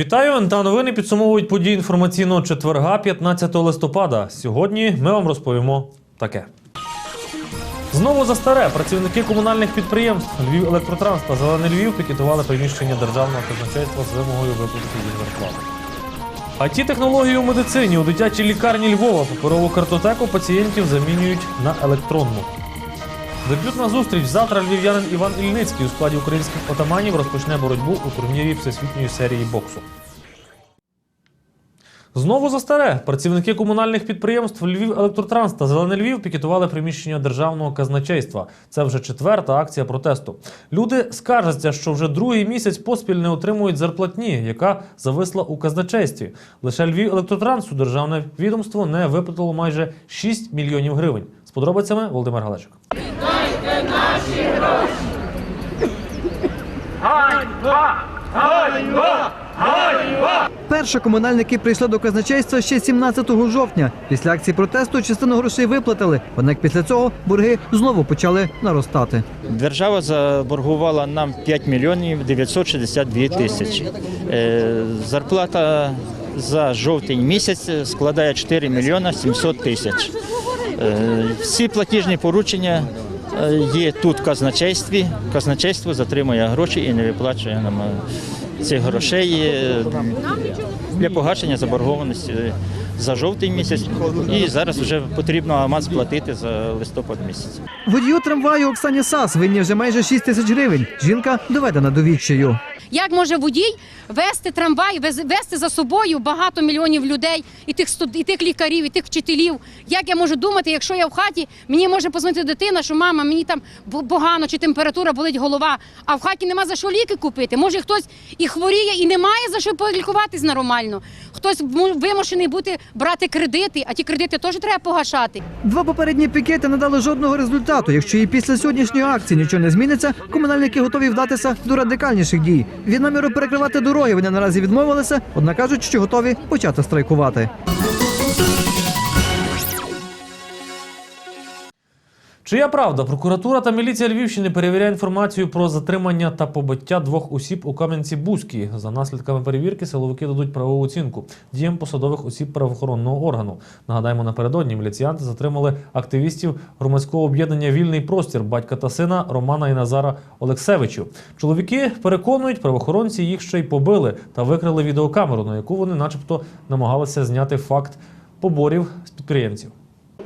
Вітаю! НТА новини підсумовують події інформаційного четверга 15 листопада. Сьогодні ми вам розповімо таке. Знову за старе працівники комунальних підприємств Львів Електротранс та Зелений Львів пікетували приміщення державного казначейства з вимогою виплатити їх зарплати. it технології у медицині у дитячій лікарні Львова паперову картотеку пацієнтів замінюють на електронну. Дебютна зустріч завтра львів'янин Іван Ільницький у складі українських отаманів розпочне боротьбу у турнірі всесвітньої серії боксу. Знову за старе працівники комунальних підприємств Львів Електротранс та Зелений Львів пікетували приміщення державного казначейства. Це вже четверта акція протесту. Люди скаржаться, що вже другий місяць поспіль не отримують зарплатні, яка зависла у казначействі. Лише Львів Електротрансу державне відомство не виплатило майже 6 мільйонів гривень. З подробицями Володимир Галечик. Перше комунальники прийшли до казначейства ще 17 жовтня. Після акції протесту частину грошей виплатили. Однак після цього борги знову почали наростати. Держава заборгувала нам 5 мільйонів 962 тисячі. Е, Зарплата за жовтень місяць складає 4 мільйона 700 тисяч. Е, Всі платіжні поручення е, є тут в казначействі. Казначейство затримує гроші і не виплачує нам е, цих грошей для погашення заборгованості за жовтень місяць. І зараз вже потрібно аванс платити за листопад місяць. Водію трамваю Оксані Сас винні вже майже 6 тисяч гривень. Жінка доведена до відчаю. Як може водій вести трамвай, вести за собою багато мільйонів людей, і тих студ... і тих лікарів, і тих вчителів? Як я можу думати, якщо я в хаті, мені може позвонити дитина, що мама, мені там погано чи температура болить голова, а в хаті нема за що ліки купити. Може хтось і хворіє, і немає за що полікуватись нормально. Хтось му- вимушений бути брати кредити, а ті кредити теж треба погашати. Два попередні пікети не дали жодного результату. Якщо і після сьогоднішньої акції нічого не зміниться, комунальники готові вдатися до радикальніших дій. Від наміру перекривати дороги вони наразі відмовилися, однак кажуть, що готові почати страйкувати. Чия правда? Прокуратура та міліція Львівщини перевіряє інформацію про затримання та побиття двох осіб у Кам'янці-Бузькій. За наслідками перевірки силовики дадуть правову оцінку діям посадових осіб правоохоронного органу. Нагадаємо, напередодні міліціянти затримали активістів громадського об'єднання Вільний простір батька та сина Романа і Назара Олексевичів. Чоловіки переконують, правоохоронці їх ще й побили та викрили відеокамеру, на яку вони, начебто, намагалися зняти факт поборів з підприємців.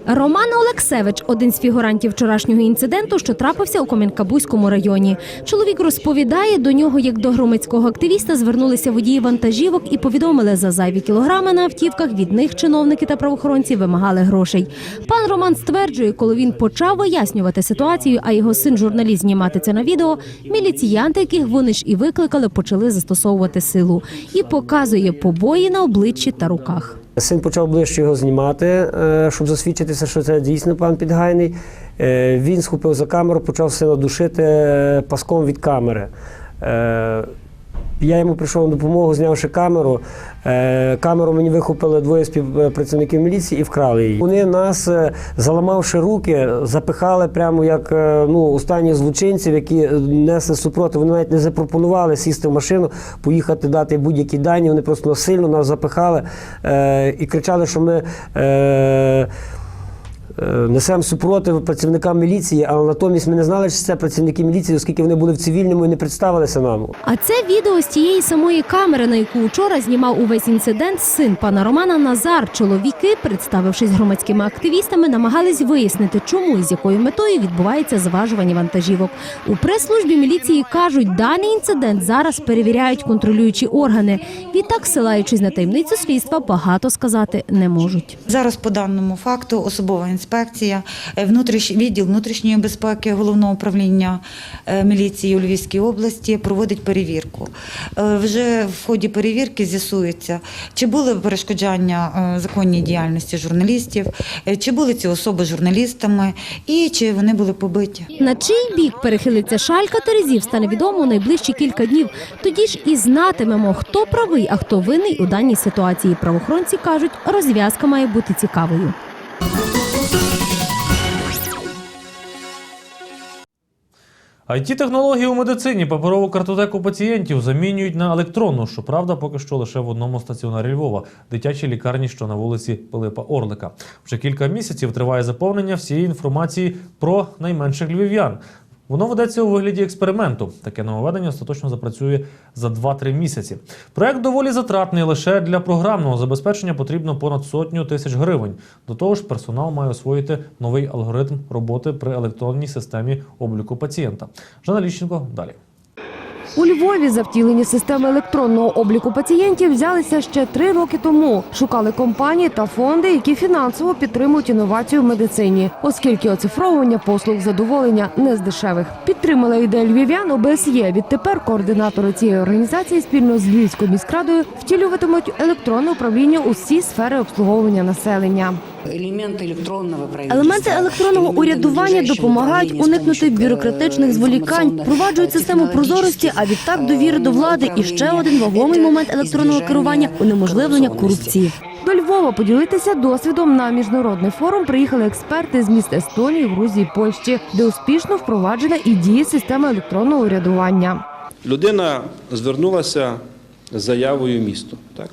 Роман Олексевич один з фігурантів вчорашнього інциденту, що трапився у Кам'янка-Бузькому районі. Чоловік розповідає, до нього, як до громадського активіста, звернулися водії вантажівок і повідомили за зайві кілограми на автівках. Від них чиновники та правоохоронці вимагали грошей. Пан Роман стверджує, коли він почав вияснювати ситуацію, а його син журналіст знімати це на відео. Міліціянти, яких вони ж і викликали, почали застосовувати силу і показує побої на обличчі та руках. Син почав ближче його знімати, е, щоб засвідчитися, що це дійсно пан Підгайний. Е, Він схопив за камеру, почав сина душити е, паском від камери. Я йому прийшов на допомогу, знявши камеру. Е, Камеру мені вихопили двоє співпрацівників міліції і вкрали її. Вони нас, е, заламавши руки, запихали прямо як е, ну, останніх злочинців, які несли супротив. Вони навіть не запропонували сісти в машину, поїхати дати будь-які дані. Вони просто насильно нас запихали і кричали, що ми. Е, Несемо супротив працівникам міліції, але натомість ми не знали, що це працівники міліції, оскільки вони були в цивільному і не представилися нам. А це відео з тієї самої камери, на яку вчора знімав увесь інцидент син пана Романа Назар. Чоловіки, представившись громадськими активістами, намагались вияснити, чому і з якою метою відбувається зважування вантажівок. У прес-службі міліції кажуть, даний інцидент зараз перевіряють контролюючі органи. Відтак, силаючись на таємницю слідства, багато сказати не можуть. Зараз по даному факту особова інспекція, е, внутріш... відділ внутрішньої безпеки головного управління е, міліції у Львівській області проводить перевірку. Е, Вже в ході перевірки з'ясується, чи були перешкоджання законній діяльності журналістів, чи були ці особи журналістами і чи вони були побиті. На чий бік перехилиться шалька Терезів, стане відомо найближчі кілька днів. Тоді ж і знатимемо, хто правий, а хто винний у даній ситуації. Правоохоронці кажуть, розв'язка має бути цікавою. It технології у медицині паперову картотеку пацієнтів замінюють на електронну. Щоправда, поки що лише в одному стаціонарі Львова дитячій лікарні, що на вулиці Пилипа Орлика. Вже кілька місяців триває заповнення всієї інформації про найменших львів'ян. Воно ведеться у вигляді експерименту. Таке нововведення остаточно запрацює за 2-3 місяці. Проект доволі затратний. Лише для програмного забезпечення потрібно понад сотню тисяч гривень. До того ж, персонал має освоїти новий алгоритм роботи при електронній системі обліку пацієнта. Жанна Ліщенко далі. У Львові за втілення системи електронного обліку пацієнтів взялися ще три роки тому. Шукали компанії та фонди, які фінансово підтримують інновацію в медицині, оскільки оцифровування послуг задоволення не з дешевих. Підтримала ідею львів'ян ОБСЄ. Відтепер координатори цієї організації спільно з Львівською міськрадою втілюватимуть електронне управління у всі сфери обслуговування населення. Елементи електронного Елементи електронного урядування допомагають уникнути бюрократичних зволікань, впроваджують систему прозорості, а відтак довіри до влади. І ще один вагомий момент електронного керування унеможливлення корупції. До Львова поділитися досвідом на міжнародний форум приїхали експерти з міст Естонії, Грузії, Польщі, де успішно впроваджена і діє система електронного урядування. Людина звернулася з заявою в місто. Так?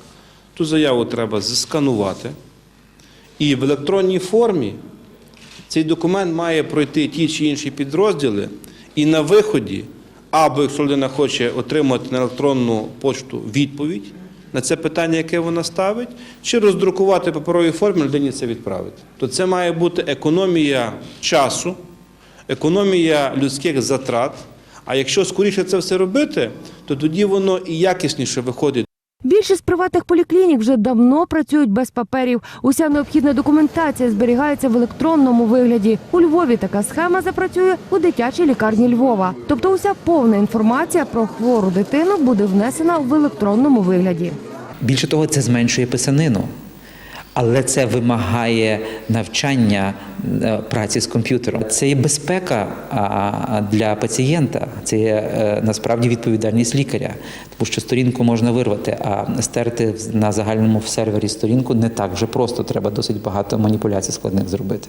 Ту заяву треба засканувати. І в електронній формі цей документ має пройти ті чи інші підрозділи, і на виході, або якщо людина хоче отримати на електронну пошту відповідь на це питання, яке вона ставить, чи роздрукувати в паперовій формі людині це відправити. То це має бути економія часу, економія людських затрат. А якщо скоріше це все робити, то тоді воно і якісніше виходить. Більшість приватних поліклінік вже давно працюють без паперів. Уся необхідна документація зберігається в електронному вигляді. У Львові така схема запрацює у дитячій лікарні Львова. Тобто, уся повна інформація про хвору дитину буде внесена в електронному вигляді. Більше того, це зменшує писанину. Але це вимагає навчання е, праці з комп'ютером. Це є безпека для пацієнта, це є е, насправді відповідальність лікаря, тому що сторінку можна вирвати, а стерти на загальному сервері сторінку не так вже просто. Треба досить багато маніпуляцій складних зробити.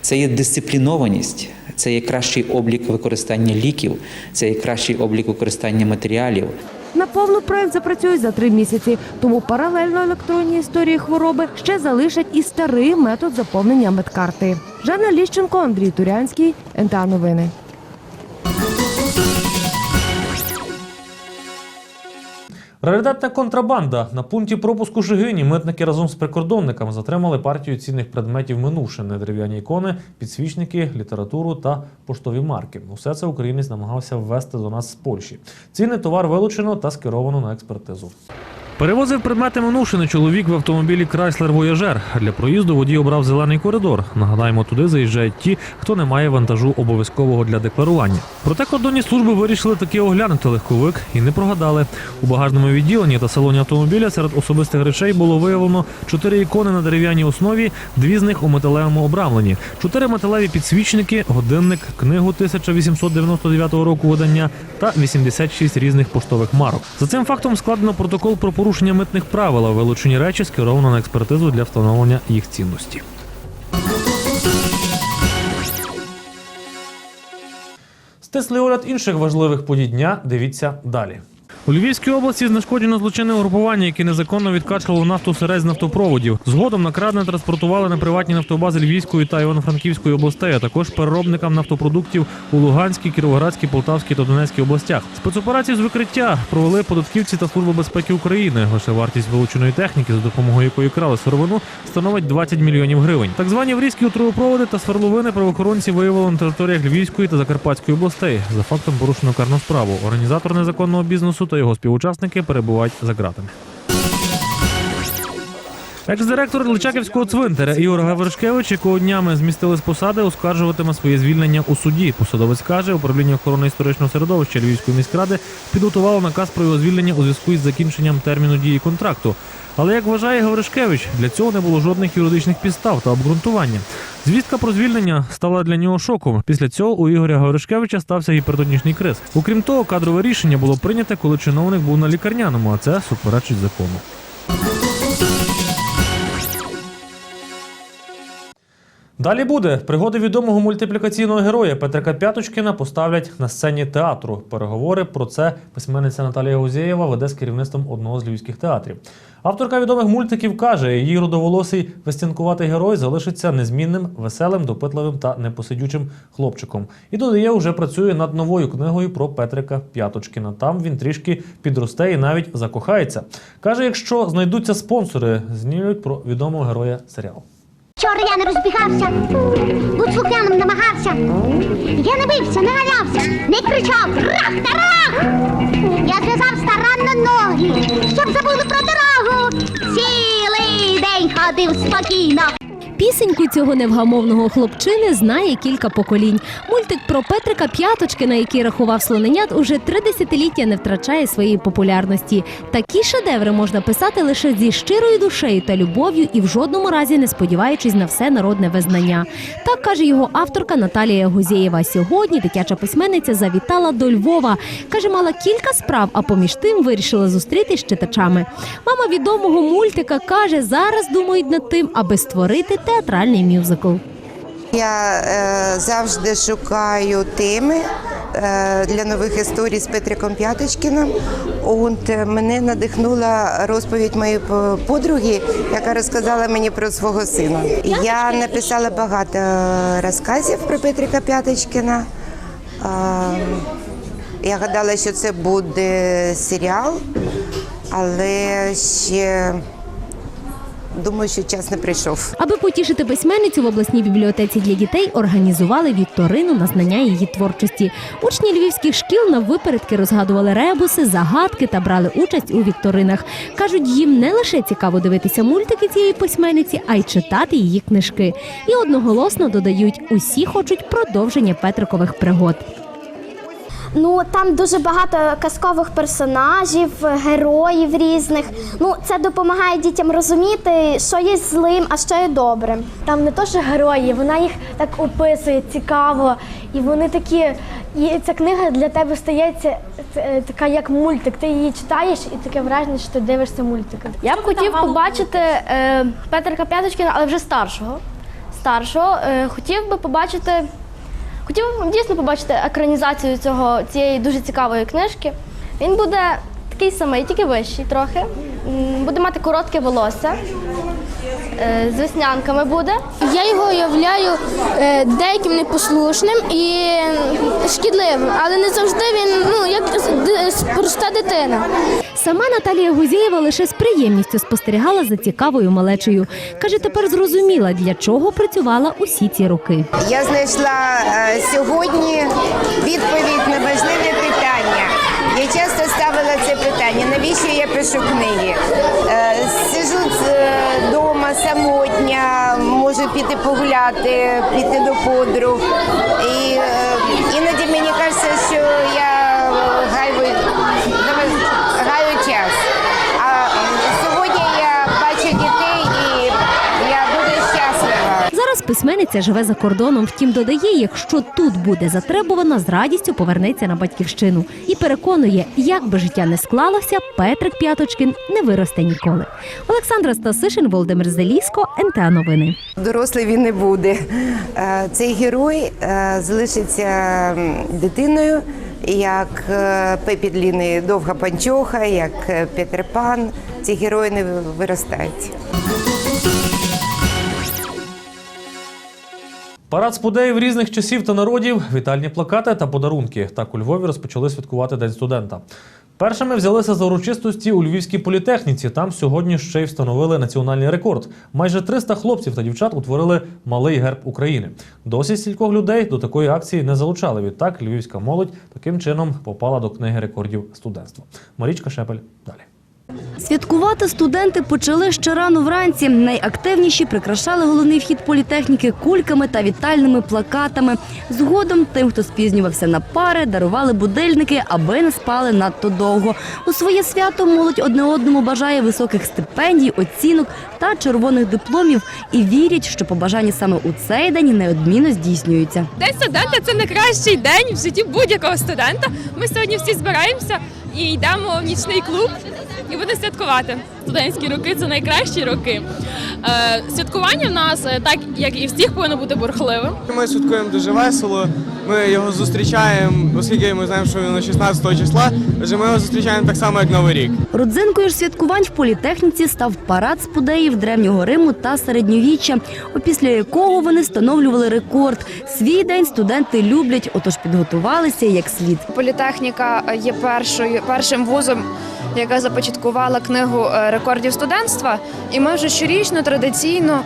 Це є дисциплінованість, це є кращий облік використання ліків, це є кращий облік використання матеріалів. На повну проект запрацюють за три місяці. Тому паралельно електронній історії хвороби ще залишать і старий метод заповнення медкарти. Жанна Ліщенко, Андрій Турянський, НТА Новини. Раритетна контрабанда на пункті пропуску Жигині. Митники разом з прикордонниками затримали партію цінних предметів минувшини, дерев'яні ікони, підсвічники, літературу та поштові марки. Усе це українець намагався ввести до нас з Польщі. Цінний товар вилучено та скеровано на експертизу. Перевозив предмети минувшини чоловік в автомобілі Chrysler Voyager. Для проїзду водій обрав зелений коридор. Нагадаємо, туди заїжджають ті, хто не має вантажу обов'язкового для декларування. Проте кордонні служби вирішили таки оглянути легковик і не прогадали. У багажному відділенні та салоні автомобіля серед особистих речей було виявлено чотири ікони на дерев'яній основі, дві з них у металевому обрамленні, чотири металеві підсвічники, годинник, книгу 1899 року видання та 86 різних поштових марок. За цим фактом складено протокол про порушення митних правил. а Вилучені речі скеровано на експертизу для встановлення їх цінності. Стислий огляд інших важливих подій дня. Дивіться далі. У Львівській області знешкоджено злочинне угрупування, яке незаконно відкачувало нафту з нафтопроводів. Згодом накрадне транспортували на приватні нафтобази Львівської та Івано-Франківської областей, а також переробникам нафтопродуктів у Луганській, Кіровоградській, Полтавській та Донецькій областях. Спецоперацію з викриття провели податківці та служба безпеки України. Лише вартість вилученої техніки, за допомогою якої крали сировину, становить 20 мільйонів гривень. Так звані врізкі трубопроводи та сверловини правоохоронці виявили на територіях Львівської та Закарпатської областей. За фактом порушено карну справу. Організатор незаконного бізнесу та його співучасники перебувають за ґратами. Екс-директор Личаківського цвинтаря Ігор Гавришкевич, якого днями змістили з посади, оскаржуватиме своє звільнення у суді. Посадовець каже, управління охорони історичного середовища Львівської міськради підготувало наказ про його звільнення у зв'язку із закінченням терміну дії контракту. Але як вважає Гавришкевич, для цього не було жодних юридичних підстав та обґрунтування. Звістка про звільнення стала для нього шоком. Після цього у Ігоря Гавришкевича стався гіпертонічний криз. Окрім того, кадрове рішення було прийнято, коли чиновник був на лікарняному, а це суперечить закону. Далі буде пригоди відомого мультиплікаційного героя Петрика П'яточкіна поставлять на сцені театру. Переговори про це письменниця Наталія Гузєєва веде з керівництвом одного з львівських театрів. Авторка відомих мультиків каже, її родоволосий вестянкуватий герой залишиться незмінним, веселим, допитливим та непосидючим хлопчиком. І додає, уже працює над новою книгою про Петрика П'яточкіна. Там він трішки підросте і навіть закохається. Каже, якщо знайдуться спонсори, знімуть про відомого героя серіал. Вчора я не розбігався, будь слухняним намагався. Я не бився, не галявся, не кричав рах та рах. Я зв'язав старанно ноги, щоб забули про дорогу. Цілий день ходив спокійно. Пісеньку цього невгамовного хлопчини знає кілька поколінь. Про Петрика П'яточкина, який рахував слоненят, уже три десятиліття не втрачає своєї популярності. Такі шедеври можна писати лише зі щирою душею та любов'ю і в жодному разі не сподіваючись на все народне визнання. Так каже його авторка Наталія Гузєєва. Сьогодні дитяча письменниця завітала до Львова. каже, мала кілька справ, а поміж тим вирішила зустрітись з читачами. Мама відомого мультика каже, зараз думають над тим, аби створити театральний мюзикл. Я е, завжди шукаю теми е, для нових історій з Петриком П'яточкіним. От е, мене надихнула розповідь моєї подруги, яка розказала мені про свого сина. Я написала багато розказів про Петрика П'яточкіна. Е, я гадала, що це буде серіал, але ще думаю, що час не прийшов. Аби потішити письменницю в обласній бібліотеці для дітей організували вікторину на знання її творчості. Учні львівських шкіл на випередки розгадували ребуси, загадки та брали участь у вікторинах. кажуть, їм не лише цікаво дивитися мультики цієї письменниці, а й читати її книжки. І одноголосно додають, усі хочуть продовження Петрикових пригод. Ну там дуже багато казкових персонажів, героїв різних. Ну це допомагає дітям розуміти, що є злим, а що є добрим. Там не то, що герої, вона їх так описує цікаво, і вони такі. І ця книга для тебе стається е, така, як мультик. Ти її читаєш, і таке враження, що ти дивишся мультик. Я б хотів побачити е, Петрика П'яточкіна, але вже старшого. Старшого. Е, хотів би побачити. Хотів дійсно побачити екранізацію цього цієї дуже цікавої книжки. Він буде такий самий, тільки вищий трохи. Буде мати коротке волосся. Е, З веснянками буде. Я його уявляю е, деяким непослушним і шкідливим, але не завжди він ну як проста дитина. Сама Наталія Гузєєва лише з приємністю спостерігала за цікавою малечею. Каже, тепер зрозуміла, для чого працювала усі ці роки. Я знайшла е, сьогодні відповідь на важливе питання. Я часто ставила це питання, навіщо я пишу книги? Сижу вдома самотня, можу піти погуляти, піти до подруг. І е, іноді мені кажеться, що я е, гаю, гаю час. А е, сьогодні я бачу дітей і я буду щаслива. Зараз письменниця живе за кордоном. Втім, додає, якщо тут буде затребувана, з радістю повернеться на батьківщину і переконує, як би життя не склалося, Петрик П'яточкін не виросте ніколи. Олександра Стасишин, Володимир Зелісько, НТА Новини. Дорослий він не буде. Е, Цей герой е, залишиться дитиною, як е, Пепі Дліни довга панчоха, як Петер Пан. Ці герої не виростають. Парад спудеїв різних часів та народів, вітальні плакати та подарунки. Так у Львові розпочали святкувати День студента. Першими взялися за урочистості у Львівській політехніці. Там сьогодні ще й встановили національний рекорд. Майже 300 хлопців та дівчат утворили малий герб України. Досі стількох людей до такої акції не залучали. Відтак львівська молодь таким чином попала до книги рекордів студентства. Марічка Шепель далі. Святкувати студенти почали ще рано вранці. Найактивніші прикрашали головний вхід політехніки кульками та вітальними плакатами. Згодом тим, хто спізнювався на пари, дарували будильники, аби не спали надто довго. У своє свято молодь одне одному бажає високих стипендій, оцінок та червоних дипломів і вірять, що побажання саме у цей день неодмінно здійснюються. День студента це найкращий день в житті будь-якого студента. Ми сьогодні всі збираємося і йдемо в нічний клуб і будемо святкувати. Студентські роки це найкращі роки. Е, святкування в нас, е, так як і всіх, повинно бути бурхливим. Ми святкуємо дуже весело. Ми його зустрічаємо, оскільки ми знаємо, що він 16 числа. Отже, ми його зустрічаємо так само, як Новий рік. Родзинкою ж святкувань в політехніці став парад спудеїв древнього Риму та середньовіччя, опісля якого вони встановлювали рекорд. Свій день студенти люблять, отож підготувалися як слід. Політехніка є першою першим вузом, яка започаткувала книгу е, рекордів студентства, і ми вже щорічно традиційно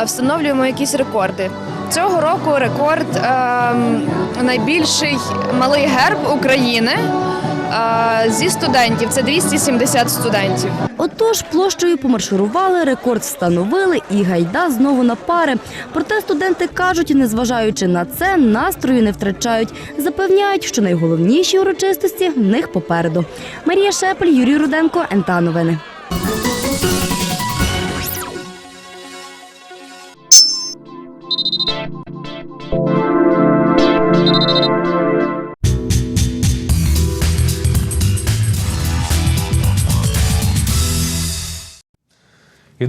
е, встановлюємо якісь рекорди. Цього року рекорд ем, найбільший малий герб України е, зі студентів це 270 студентів. Отож, площею помарширували, рекорд встановили і гайда знову на пари. Проте студенти кажуть, незважаючи на це, настрою не втрачають. Запевняють, що найголовніші урочистості в них попереду. Марія Шепель, Юрій Руденко, НТА Новини.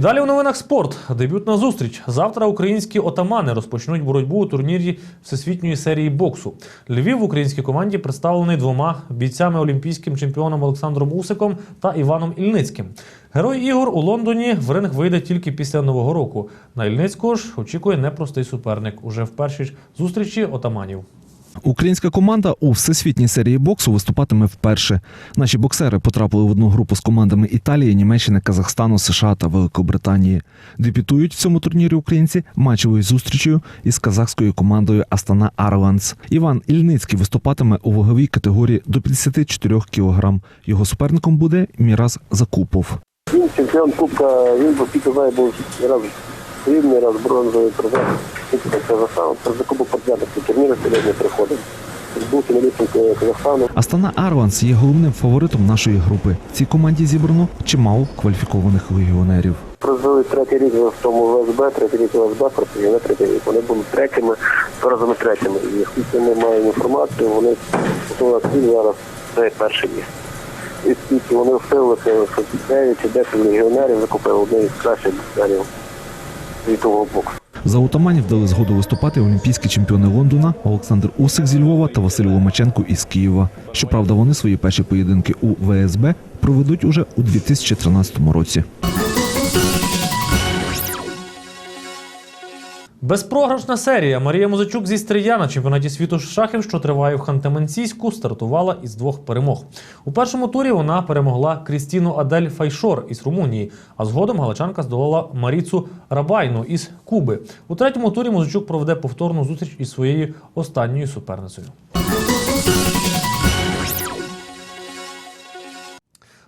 Далі в новинах спорт. Дебютна зустріч. Завтра українські отамани розпочнуть боротьбу у турнірі всесвітньої серії боксу. Львів в українській команді представлений двома бійцями олімпійським чемпіоном Олександром Усиком та Іваном Ільницьким. Герой ігор у Лондоні в ринг вийде тільки після нового року. На Ільницького ж очікує непростий суперник уже в першій ж зустрічі отаманів. Українська команда у всесвітній серії боксу виступатиме вперше. Наші боксери потрапили в одну групу з командами Італії, Німеччини, Казахстану, США та Великобританії. Дебютують в цьому турнірі українці матчевою зустрічю із казахською командою Астана Арланс. Іван Ільницький виступатиме у ваговій категорії до 54 кг. Його суперником буде Міраз Закупов. Чемпіон Кубка, він був раз срібний, раз бронзовий призер. Казахстану. Це за Кубок партнерські турніри сьогодні приходить. Астана Арланс є головним фаворитом нашої групи. В цій команді зібрано чимало кваліфікованих легіонерів. Провели третій рік в тому ВСБ, третій рік ВСБ, проти третій рік. Вони були третіми, два разами третіми. І оскільки ми маємо інформацію, вони готові зараз це перше місце. І скільки вони впилися, що 9 чи 10 легіонерів закупили одне із кращих боксерів світового боксу. За отаманів дали згоду виступати олімпійські чемпіони Лондона Олександр Усик зі Львова та Василь Ломаченко із Києва. Щоправда, вони свої перші поєдинки у ВСБ проведуть уже у 2013 році. Безпрограшна серія. Марія Музичук зі Стрия на чемпіонаті світу шахів, що триває в Ханты-Мансійську, стартувала із двох перемог. У першому турі вона перемогла Крістіну Адель Файшор із Румунії, а згодом галичанка здолала Маріцу Рабайну із Куби. У третьому турі Музичук проведе повторну зустріч із своєю останньою суперницею.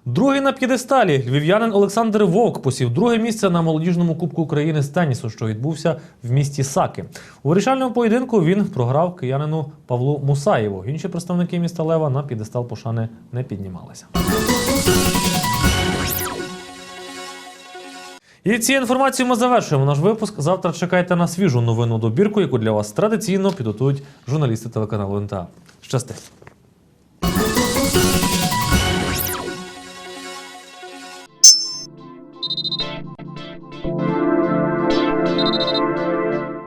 Другий на п'єдесталі львів'янин Олександр Вовк посів друге місце на молодіжному Кубку України з тенісу, що відбувся в місті Саки. У вирішальному поєдинку він програв киянину Павлу Мусаєву. Інші представники міста Лева на п'єдестал пошани не піднімалися. І цією інформацією ми завершуємо наш випуск. Завтра чекайте на свіжу новинну добірку, яку для вас традиційно підготують журналісти телеканалу НТА. Щасти!